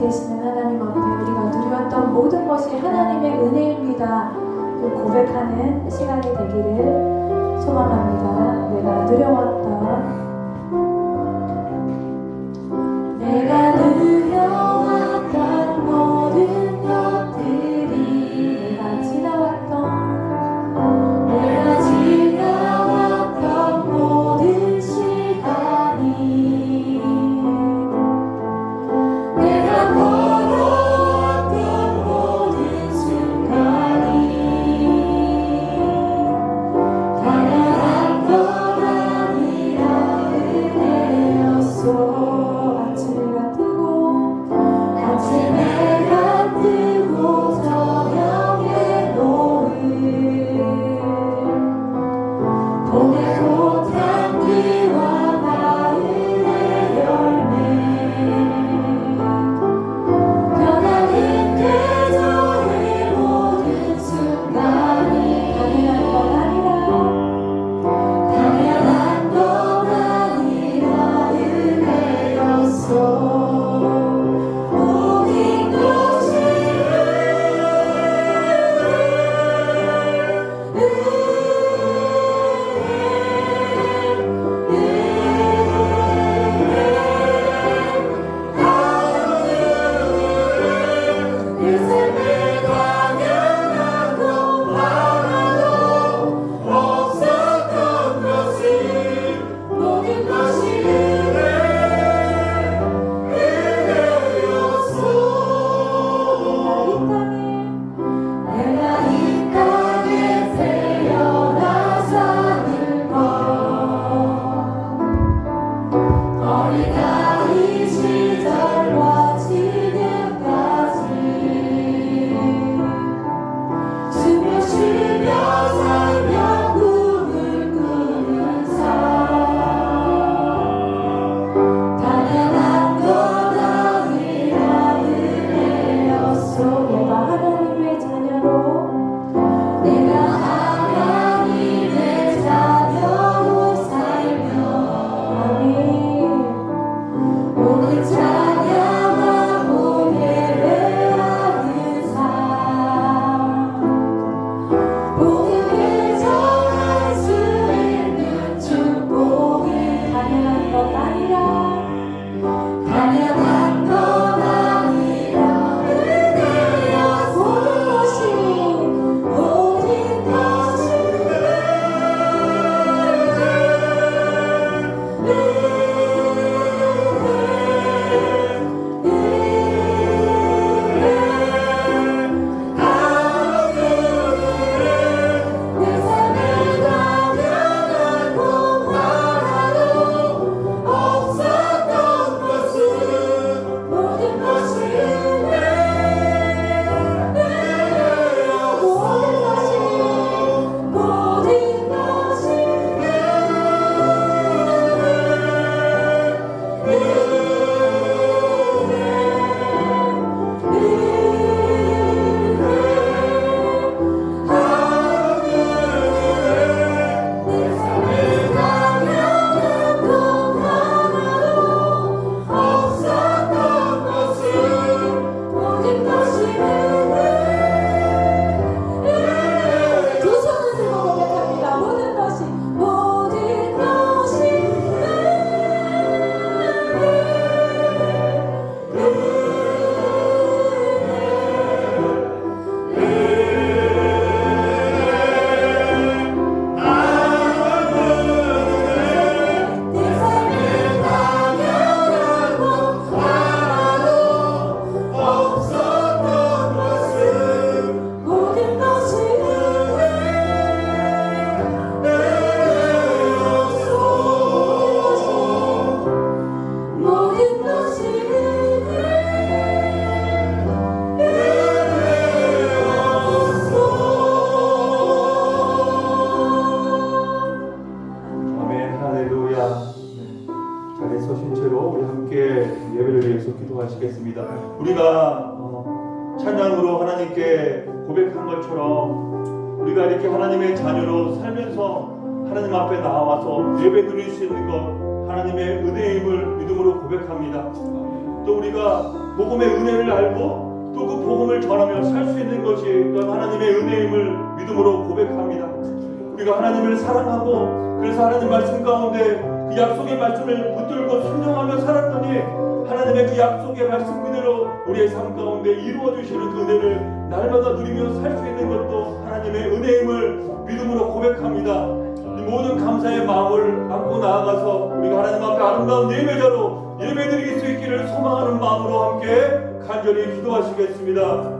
되시는 하나님 앞에 우리가 누렸던 모든 것이 하나님의 은혜입니다. 고백하는 시간이 되기를 소망합니다. 내가 누려왔던 내가 하나님의 자녀로 살면서 하나님 앞에 나와서 예배 드릴 수 있는 것 하나님의 은혜임을 믿음으로 고백합니다. 또 우리가 복음의 은혜를 알고 또 그 복음을 전하며 살 수 있는 것이 하나님의 은혜임을 믿음으로 고백합니다. 우리가 하나님을 사랑하고 그래서 하나님 말씀 가운데 그 약속의 말씀을 붙들고 순종하며 살았더니 하나님의 그 약속의 말씀 그대로 우리의 삶 가운데 이루어 주시는 그 은혜를 날마다 누리며 살 수 있는 것도 하나님의 은혜임을 믿음으로 고백합니다. 이 모든 감사의 마음을 안고 나아가서 우리가 하나님 앞에 아름다운 예배자로 예배드릴 수 있기를 소망하는 마음으로 함께 간절히 기도하시겠습니다.